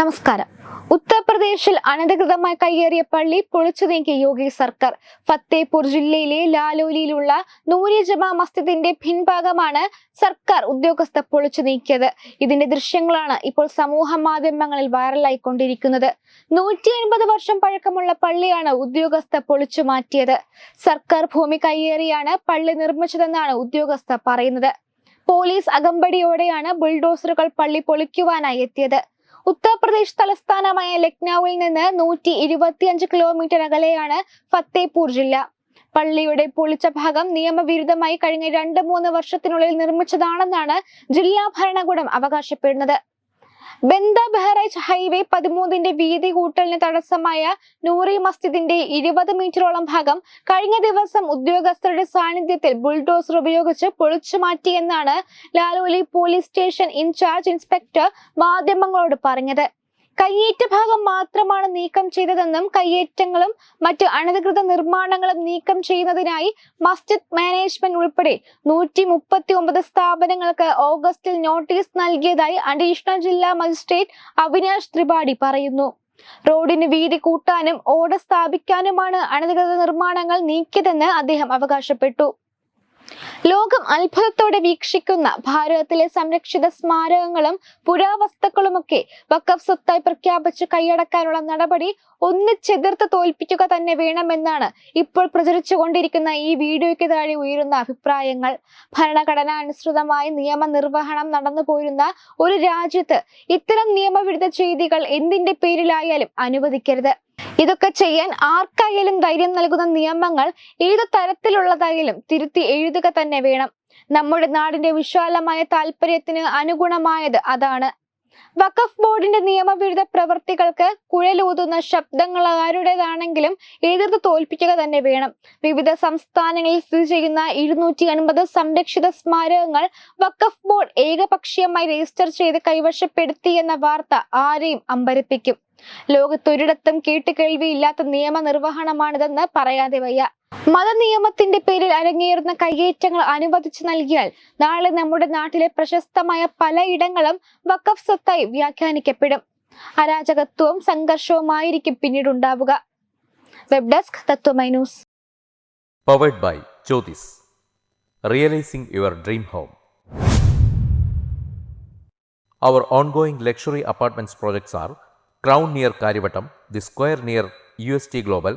നമസ്കാരം. ഉത്തർപ്രദേശിൽ അനധികൃതമായി കയ്യേറിയ പള്ളി പൊളിച്ചു നീക്കിയ യോഗി സർക്കാർ. ഫത്തേപൂർ ജില്ലയിലെ ലാലോലിയിലുള്ള നൂരി ജമാ മസ്ജിദിന്റെ പിൻഭാഗമാണ് സർക്കാർ ഉദ്യോഗസ്ഥർ പൊളിച്ചു നീക്കിയത് ഇതിന്റെ ദൃശ്യങ്ങളാണ് ഇപ്പോൾ സമൂഹ മാധ്യമങ്ങളിൽ വൈറലായിക്കൊണ്ടിരിക്കുന്നത്. നൂറ്റി അൻപത് വർഷം പഴക്കമുള്ള പള്ളിയാണ് ഉദ്യോഗസ്ഥ പൊളിച്ചു മാറ്റിയത്. സർക്കാർ ഭൂമി കയ്യേറിയാണ് പള്ളി നിർമ്മിച്ചതെന്നാണ് ഉദ്യോഗസ്ഥർ പറയുന്നത്. പോലീസ് അകമ്പടിയോടെയാണ് ബുൾഡോസറുകൾ പള്ളി പൊളിക്കുവാനായി എത്തിയത്. ഉത്തർപ്രദേശ് തലസ്ഥാനമായ ലക്നൌവിൽ നിന്ന് നൂറ്റി ഇരുപത്തിയഞ്ച് കിലോമീറ്റർ അകലെയാണ് ഫത്തേപൂർ ജില്ല. പള്ളിയുടെ പൊളിച്ച ഭാഗം നിയമവിരുദ്ധമായി കഴിഞ്ഞ രണ്ട് മൂന്ന് വർഷത്തിനുള്ളിൽ നിർമ്മിച്ചതാണെന്നാണ് ജില്ലാ ഭരണകൂടം അവകാശപ്പെടുന്നത്. ബന്ദ ബഹ്റൈച്ച് ഹൈവേ പതിമൂന്നിന്റെ വീതി കൂട്ടലിന് തടസ്സമായ നൂറി മസ്ജിദിന്റെ ഇരുപത് മീറ്ററോളം ഭാഗം കഴിഞ്ഞ ദിവസം ഉദ്യോഗസ്ഥരുടെ സാന്നിധ്യത്തിൽ ബുൾഡോസർ ഉപയോഗിച്ച് പൊളിച്ചു മാറ്റിയെന്നാണ് Laloli police station incharge inspector മാധ്യമങ്ങളോട് പറഞ്ഞത്. കയ്യേറ്റ ഭാഗം മാത്രമാണ് നീക്കം ചെയ്തതെന്നും കയ്യേറ്റങ്ങളും മറ്റ് അനധികൃത നിർമ്മാണങ്ങളും നീക്കം ചെയ്യുന്നതിനായി മസ്ജിദ് മാനേജ്മെന്റ് ഉൾപ്പെടെ നൂറ്റി മുപ്പത്തി ഒമ്പത് സ്ഥാപനങ്ങൾക്ക് ഓഗസ്റ്റിൽ നോട്ടീസ് നൽകിയതായി അഡീഷണൽ ജില്ലാ മജിസ്ട്രേറ്റ് അവിനാഷ് ത്രിപാഠി പറയുന്നു. റോഡിന് വീതി കൂട്ടാനും ഓട സ്ഥാപിക്കാനുമാണ് അനധികൃത നിർമ്മാണങ്ങൾ നീക്കിയതെന്ന് അദ്ദേഹം അവകാശപ്പെട്ടു. ലോകം അത്ഭുതത്തോടെ വീക്ഷിക്കുന്ന ഭാരതത്തിലെ സംരക്ഷിത സ്മാരകങ്ങളും പുരാവസ്തുക്കളുമൊക്കെ വക്കഫ് സ്വത്തായി പ്രഖ്യാപിച്ച് കൈയടക്കാനുള്ള നടപടി ഒന്നിച്ചെതിർത്ത് തോൽപ്പിക്കുക തന്നെ വേണമെന്നാണ് ഇപ്പോൾ പ്രചരിച്ചുകൊണ്ടിരിക്കുന്ന ഈ വീഡിയോയ്ക്ക് താഴെ ഉയരുന്ന അഭിപ്രായങ്ങൾ. ഭരണഘടന അനുസൃതമായി നിയമനിർവഹണം നടന്നു പോരുന്ന ഒരു രാജ്യത്ത് ഇത്തരം നിയമവിരുദ്ധ ചെയ്തികൾ എന്തിന്റെ പേരിലായാലും അനുവദിക്കരുത്. ഇതൊക്കെ ചെയ്യാൻ ആർക്കായാലും ധൈര്യം നൽകുന്ന നിയമങ്ങൾ ഏത് തരത്തിലുള്ളതായാലും തിരുത്തി എഴുതുക തന്നെ വേണം. നമ്മുടെ നാടിന്റെ വിശാലമായ താല്പര്യത്തിന് അനുഗുണമായത് അതാണ് വഖഫ് ബോർഡിന്റെ നിയമവിരുദ്ധ പ്രവൃത്തികൾക്ക് കുഴലൂതുന്ന ശബ്ദങ്ങൾ ആരുടേതാണെങ്കിലും എതിർത്ത് തോൽപ്പിക്കുക തന്നെ വേണം. വിവിധ സംസ്ഥാനങ്ങളിൽ സ്ഥിതി ചെയ്യുന്ന ഇരുന്നൂറ്റി അൻപത് സംരക്ഷിത സ്മാരകങ്ങൾ വഖഫ് ബോർഡ് ഏകപക്ഷീയമായി രജിസ്റ്റർ ചെയ്ത് കൈവശപ്പെടുത്തി എന്ന വാർത്ത ആരെയും അമ്പരപ്പിക്കും. ലോകത്തൊരിടത്തും കേട്ടുകേൾവിയില്ലാത്ത നിയമനിർവഹണമാണിതെന്ന് പറയാതെ വയ്യ. മതനിയമത്തിന്റെ പേരിൽ അരങ്ങേറുന്ന കയ്യേറ്റങ്ങൾ അനുവദിച്ചു നൽകിയാൽ നാളെ നമ്മുടെ നാട്ടിലെ പ്രശസ്തമായ പലയിടങ്ങളും വക്കഫ് സ്വത്തായി വ്യാഖ്യാനിക്കപ്പെടും. അരാജകത്വവും സംഘർഷവുമായിരിക്കും പിന്നീട് ഉണ്ടാവുക web desk Tatwamayi news. Powered by Jyothis realising your dream home our ongoing luxury apartments projects are crown near Kariavattom the square near U S T Crown